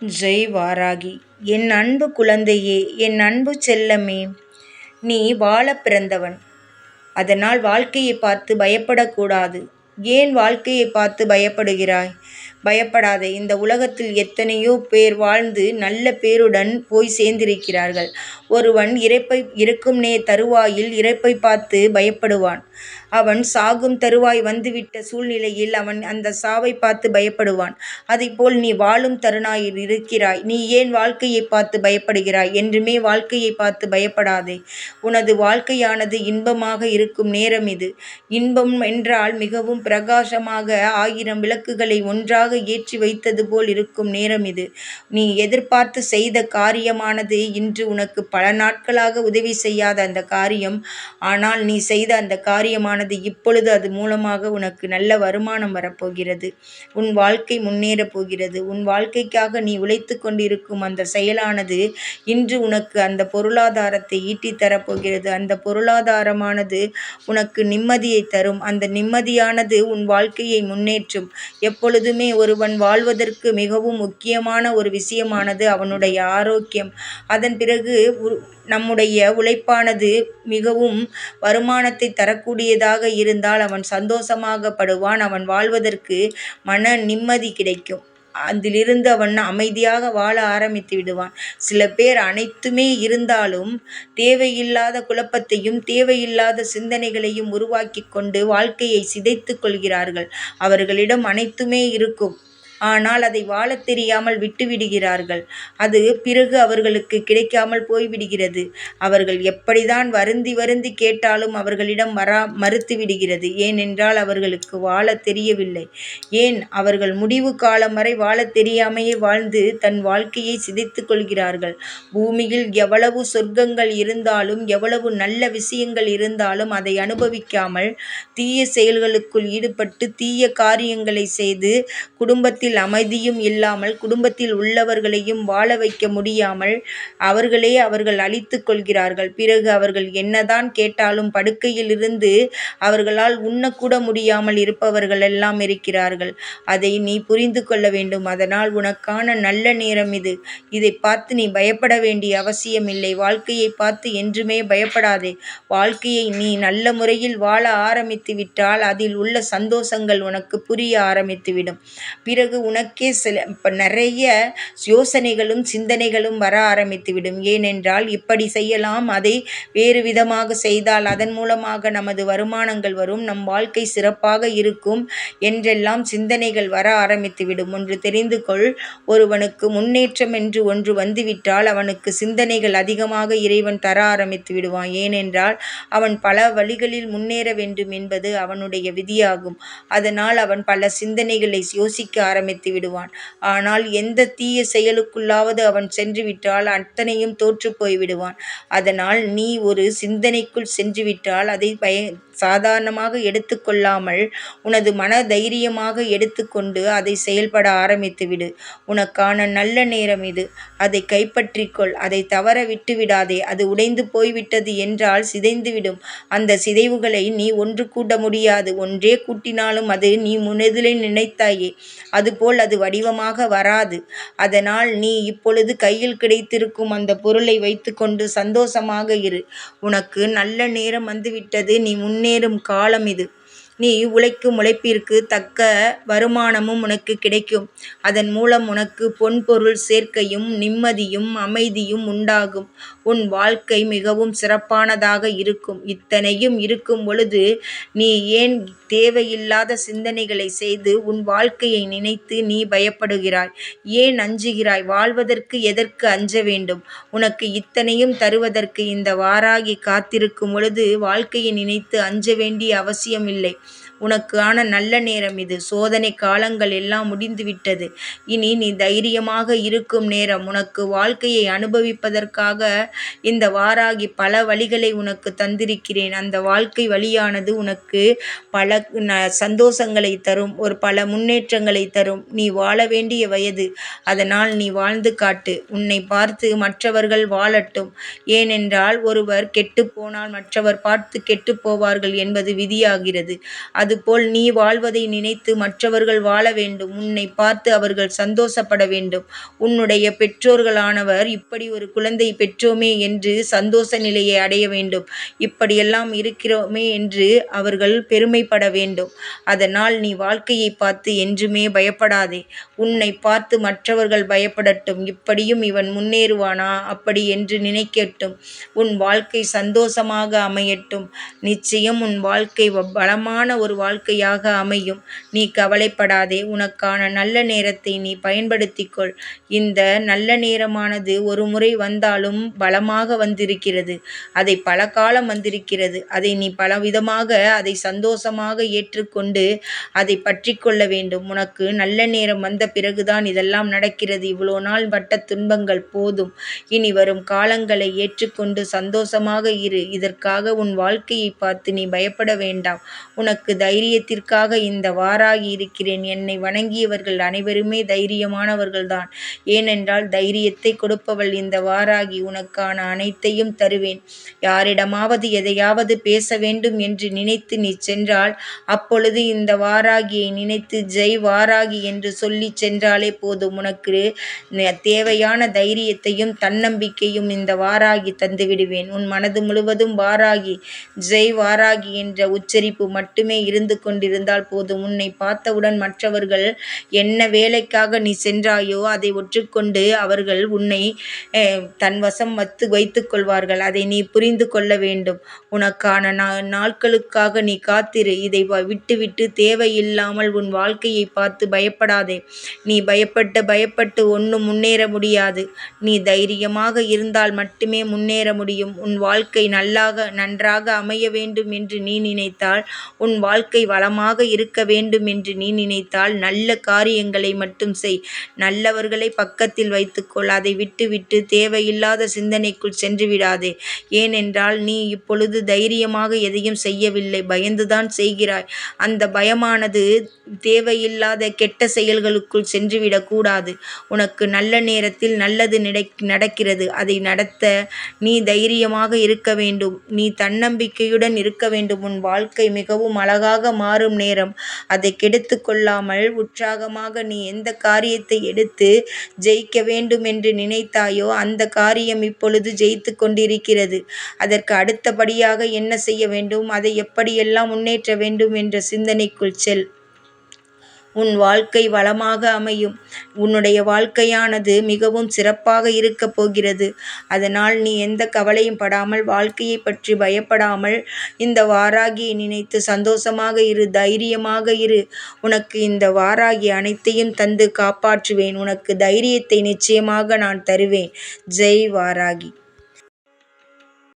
ஜெய் வாராகி என் அன்பு குழந்தையே என் அன்பு செல்லமே நீ வாழ பிறந்தவன். அதனால் வாழ்க்கையை பார்த்து பயப்படக்கூடாது. ஏன் வாழ்க்கையை பார்த்து பயப்படுகிறாய்? பயப்படாதே இந்த உலகத்தில் எத்தனையோ பேர் வாழ்ந்து நல்ல பேருடன் போய் சேர்ந்திருக்கிறார்கள். ஒருவன் இறப்பை இருக்கும் நே தருவாயில் இறப்பை பார்த்து பயப்படுவான். அவன் சாகும் தருவாய் வந்துவிட்ட சூழ்நிலையில் அவன் அந்த சாவை பார்த்து பயப்படுவான். போல் நீ வாழும் தருணாயில் இருக்கிறாய். நீ ஏன் வாழ்க்கையை பார்த்து பயப்படுகிறாய்? என்றுமே வாழ்க்கையை பார்த்து பயப்படாதே. உனது வாழ்க்கையானது இன்பமாக இருக்கும் நேரம் இது. இன்பம் என்றால் மிகவும் பிரகாசமாக ஆயிரம் விளக்குகளை ஒன்றாக ஏற்றி வைத்தது போல் இருக்கும் நேரம் இது. நீ எதிர்பார்த்து செய்த காரியமானது இன்று உனக்கு பல நாட்களாக உதவி செய்யாத அந்த காரியம். ஆனால் நீ செய்த அந்த காரியமான ஆனது இப்பொழுது அது மூலமாக உனக்கு நல்ல வருமானம் வரப்போகிறது. உன் வாழ்க்கை முன்னேறப் போகிறது. உன் வாழ்க்கைக்காக நீ உழைத்து கொண்டிருக்கும் அந்த செயலானது இன்று உனக்கு அந்த பொருளாதாரத்தை ஈட்டித் தரப்போகிறது. அந்த பொருளாதாரமானது உனக்கு நிம்மதியை தரும். அந்த நிம்மதியானது உன் வாழ்க்கையை முன்னேற்றும். எப்பொழுதுமே ஒருவன் வாழ்வதற்கு மிகவும் முக்கியமான ஒரு விஷயமானது அவனுடைய ஆரோக்கியம். அதன் பிறகு நம்முடைய உழைப்பானது மிகவும் வருமானத்தை தரக்கூடியதாக இருந்தால் அவன் சந்தோஷமாகப்படுவான். அவன் வாழ்வதற்கு மன நிம்மதி கிடைக்கும். அதிலிருந்து அவன் அமைதியாக வாழ ஆரம்பித்து விடுவான். சில பேர் அனைத்துமே இருந்தாலும் தேவையில்லாத குழப்பத்தையும் தேவையில்லாத சிந்தனைகளையும் உருவாக்கி கொண்டு வாழ்க்கையை சிதைத்து கொள்கிறார்கள். அவர்களிடம் அனைத்துமே இருக்கும். ஆனால் அதை வாழத் தெரியாமல் விட்டுவிடுகிறார்கள். அது பிறகு அவர்களுக்கு கிடைக்காமல் போய்விடுகிறது. அவர்கள் எப்படிதான் வருந்தி வருந்தி கேட்டாலும் அவர்களிடம் வரா மறுத்து விடுகிறது ஏனென்றால் அவர்களுக்கு வாழத் தெரியவில்லை. ஏன்? அவர்கள் முடிவு காலம் வரை வாழத் தெரியாமையே வாழ்ந்து தன் வாழ்க்கையை சிதைத்து கொள்கிறார்கள். பூமியில் எவ்வளவு சொர்க்கங்கள் இருந்தாலும் எவ்வளவு நல்ல விஷயங்கள் இருந்தாலும் அதை அனுபவிக்காமல் தீய செயல்களுக்குள் ஈடுபட்டு தீய காரியங்களை செய்து குடும்பத்தில் குடும்பத்தில் அமைதியும் இல்லாமல் குடும்பத்தில் உள்ளவர்களையும் வாழ வைக்க முடியாமல் அவர்களே அவர்கள் அழித்து கொள்கிறார்கள். பிறகு அவர்கள் என்னதான் கேட்டாலும் படுக்கையிலிருந்து அவர்களால் உண்ணக்கூட முடியாமல் இருப்பவர்கள் எல்லாம் இருக்கிறார்கள். அதை நீ புரிந்து கொள்ள வேண்டும். அதனால் உனக்கான நல்ல நேரம் இது. இதை பார்த்து நீ பயப்பட வேண்டிய அவசியமில்லை வாழ்க்கையை பார்த்து என்றுமே பயப்படாதே. வாழ்க்கையை நீ நல்ல முறையில் வாழ ஆரம்பித்து விட்டால் அதில் உள்ள சந்தோஷங்கள் உனக்கு புரிய ஆரம்பித்துவிடும். பிறகு பிறகு உனக்கே சில இப்போ நிறைய யோசனைகளும் சிந்தனைகளும் வர ஆரம்பித்துவிடும். ஏனென்றால் இப்படி செய்யலாம் அதை வேறு விதமாக செய்தால் அதன் மூலமாக நமது வருமானங்கள் வரும் நம் வாழ்க்கை சிறப்பாக இருக்கும் என்றெல்லாம் சிந்தனைகள் வர ஆரம்பித்துவிடும். ஒன்று தெரிந்து கொள் ஒருவனுக்கு முன்னேற்றம் என்று ஒன்று வந்துவிட்டால் அவனுக்கு சிந்தனைகள் அதிகமாக இறைவன் தர ஆரம்பித்து விடுவான் ஏனென்றால் அவன் பல வழிகளில் முன்னேற வேண்டும் என்பது அவனுடைய விதியாகும். அதனால் அவன் பல சிந்தனைகளை யோசிக்க ஆரம்பி ஆரம்பித்து விடுவான். ஆனால் எந்த தீய செயலுக்குள்ளாவது அவன் சென்று விட்டால் அத்தனையும் தோற்று போய்விடுவான். அதனால் நீ ஒரு சிந்தனைக்குள் சென்றுவிட்டால் அதை பய சாதாரணமாக எடுத்துக்கொள்ளாமல் உனது மன தைரியமாக எடுத்துக்கொண்டு அதை செயல்பட ஆரம்பித்துவிடு. உனக்கான நல்ல நேரம் இது. அதை கைப்பற்றிக்கொள். அதை தவற விட்டு விடாதே அது உடைந்து போய்விட்டது என்றால் சிதைந்துவிடும். அந்த சிதைவுகளை நீ ஒன்று கூட்ட முடியாது. ஒன்றே கூட்டினாலும் அது நீ முனதிலே நினைத்தாயே. அதுபோல் அது வடிவமாக வராது. அதனால் நீ இப்பொழுது கையில் கிடைத்திருக்கும் அந்த பொருளை வைத்துக்கொண்டு சந்தோஷமாக இரு. உனக்கு நல்ல நேரம் வந்துவிட்டது. நீ முன்னே முன்னேறும் காலம் இது. நீ உழைக்கும் உழைப்பிற்கு தக்க வருமானமும் உனக்கு கிடைக்கும். அதன் மூலம் உனக்கு பொன்பொருள் சேர்க்கையும் நிம்மதியும் அமைதியும் உண்டாகும். உன் வாழ்க்கை மிகவும் சிறப்பானதாக இருக்கும். இத்தனையும் இருக்கும் பொழுது நீ ஏன் தேவையில்லாத சிந்தனைகளை செய்து உன் வாழ்க்கையை நினைத்து நீ பயப்படுகிறாய். ஏன் அஞ்சுகிறாய்? வாழ்வதற்கு எதற்கு அஞ்ச வேண்டும்? உனக்கு இத்தனையும் தருவதற்கு இந்த வாராகி காத்திருக்கும் பொழுது வாழ்க்கையை நினைத்து அஞ்ச வேண்டிய அவசியமில்லை உனக்கான நல்ல நேரம் இது. சோதனை காலங்கள் எல்லாம் முடிந்துவிட்டது. இனி நீ தைரியமாக இருக்கும் நேரம். உனக்கு வாழ்க்கையை அனுபவிப்பதற்காக இந்த வாராகி பல வழிகளை உனக்கு தந்திருக்கிறேன். அந்த வாழ்க்கை வழியானது உனக்கு பல சந்தோஷங்களை தரும். ஒரு பல முன்னேற்றங்களை தரும். நீ வாழ வேண்டிய வயது. அதனால் நீ வாழ்ந்து காட்டு. உன்னை பார்த்து மற்றவர்கள் வாழட்டும். ஏனென்றால் ஒருவர் கெட்டு போனால் மற்றவர் பார்த்து கெட்டு போவார்கள் என்பது விதியாகிறது. அதுபோல் நீ வாழ்வதை நினைத்து மற்றவர்கள் வாழ வேண்டும். உன்னை பார்த்து அவர்கள் சந்தோஷப்பட வேண்டும். உன்னுடைய பெற்றோர்களானவர் இப்படி ஒரு குழந்தை பெற்றோமே என்று சந்தோஷ நிலையை அடைய வேண்டும். இப்படியெல்லாம் இருக்கிறோமே என்று அவர்கள் பெருமைப்பட வேண்டும். அதனால் நீ வாழ்க்கையை பார்த்து என்றுமே பயப்படாதே. உன்னை பார்த்து மற்றவர்கள் பயப்படட்டும். இப்படியும் இவன் முன்னேறுவானா? அப்படி என்று நினைக்கட்டும். உன் வாழ்க்கை சந்தோஷமாக அமையட்டும். நிச்சயம் உன் வாழ்க்கை பலமான ஒரு வாழ்க்கையாக அமையும். நீ கவலைப்படாதே உனக்கான நல்ல நேரத்தை நீ பயன்படுத்திக்கொள். இந்த நல்ல நேரமானது ஒரு முறை வந்தாலும் பலமாக வந்திருக்கிறது. அதை பல காலம் வந்திருக்கிறது. அதை நீ பலவிதமாக அதை சந்தோஷமாக ஏற்றுக்கொண்டு அதை பற்றி கொள்ள வேண்டும். உனக்கு நல்ல நேரம் வந்த பிறகுதான் இதெல்லாம் நடக்கிறது. இவ்வளோ நாள் பட்ட துன்பங்கள் போதும். இனி வரும் காலங்களை ஏற்றுக்கொண்டு சந்தோஷமாக இரு. இதற்காக உன் வாழ்க்கையை பார்த்து நீ பயப்பட வேண்டாம். உனக்கு தைரியத்திற்காக இந்த வாராகி இருக்கிறேன். என்னை வணங்கியவர்கள் அனைவருமே தைரியமானவர்கள்தான். ஏனென்றால் தைரியத்தை கொடுப்பவள் இந்த வாராகி உனக்கான அனைத்தையும் தருவேன். யாரிடமாவது எதையாவது பேச வேண்டும் என்று நினைத்து நீ சென்றால் அப்பொழுது இந்த வாராகியை நினைத்து ஜெய் வாராகி என்று சொல்லி சென்றாலே போதும். உனக்கு தேவையான தைரியத்தையும் தன்னம்பிக்கையும் இந்த வாராகி தந்து விடுவேன் உன் மனது முழுவதும் வாராகி ஜெய் வாராகி என்ற உச்சரிப்பு மட்டுமே இருந்து கொண்டிருந்தால் போதும். உன்னை பார்த்தவுடன் மற்றவர்கள் என்ன வேலைக்காக நீ சென்றாயோ அதை ஒற்றுக்கொண்டு அவர்கள் உன்னை தன் வசம் வத்து வைத்துக் கொள்வார்கள். அதை நீ புரிந்து கொள்ள வேண்டும். உனக்கான நாட்களுக்காக நீ காத்திரு. இதை விட்டுவிட்டு தேவையில்லாமல் உன் வாழ்க்கையை பார்த்து பயப்படாதே. நீ பயப்பட்டு பயப்பட்டு ஒன்றும் முன்னேற முடியாது. நீ தைரியமாக இருந்தால் மட்டுமே முன்னேற முடியும். உன் வாழ்க்கை நல்லாக நன்றாக அமைய வேண்டும் என்று நீ நினைத்தால் உன் வாழ்க்கை வாழ்க்கை வளமாக இருக்க வேண்டும் என்று நீ நினைத்தால் நல்ல காரியங்களை மட்டும் செய். நல்லவர்களை பக்கத்தில் வைத்துக்கொள். அதை விட்டுவிட்டு தேவையில்லாத சிந்தனைக்குள் சென்று விடாதே ஏனென்றால் நீ இப்பொழுது தைரியமாக எதையும் செய்யவில்லை. பயந்துதான் செய்கிறாய். அந்த பயமானது தேவையில்லாத கெட்ட செயல்களுக்குள் சென்றுவிடக்கூடாது உனக்கு நல்ல நேரத்தில் நல்லது நடக்கிறது. அதை நடத்த நீ தைரியமாக இருக்க வேண்டும். நீ தன்னம்பிக்கையுடன் இருக்க வேண்டும். உன் வாழ்க்கை மிகவும் அழகாக மாறும் நேரம். அதை கெடுத்து கொள்ளாமல் உற்சாகமாக நீ எந்த காரியத்தை எடுத்து ஜெயிக்க வேண்டும் என்று நினைத்தாயோ அந்த காரியம் இப்பொழுது ஜெயித்து கொண்டிருக்கிறது. அதற்கு அடுத்தபடியாக என்ன செய்ய வேண்டும்? அதை எப்படியெல்லாம் முன்னேற்ற வேண்டும் என்ற சிந்தனைக்குள் செல். உன் வாழ்க்கை வளமாக அமையும். உன்னுடைய வாழ்க்கையானது மிகவும் சிறப்பாக இருக்கப் போகிறது. அதனால் நீ எந்த கவலையும் படாமல் வாழ்க்கையை பற்றி பயப்படாமல் இந்த வாராகியை நினைத்து சந்தோஷமாக இரு தைரியமாக இரு. உனக்கு இந்த வாராகி அனைத்தையும் தந்து காப்பாற்றுவேன். உனக்கு தைரியத்தை நிச்சயமாக நான் தருவேன். ஜெய் வாராகி.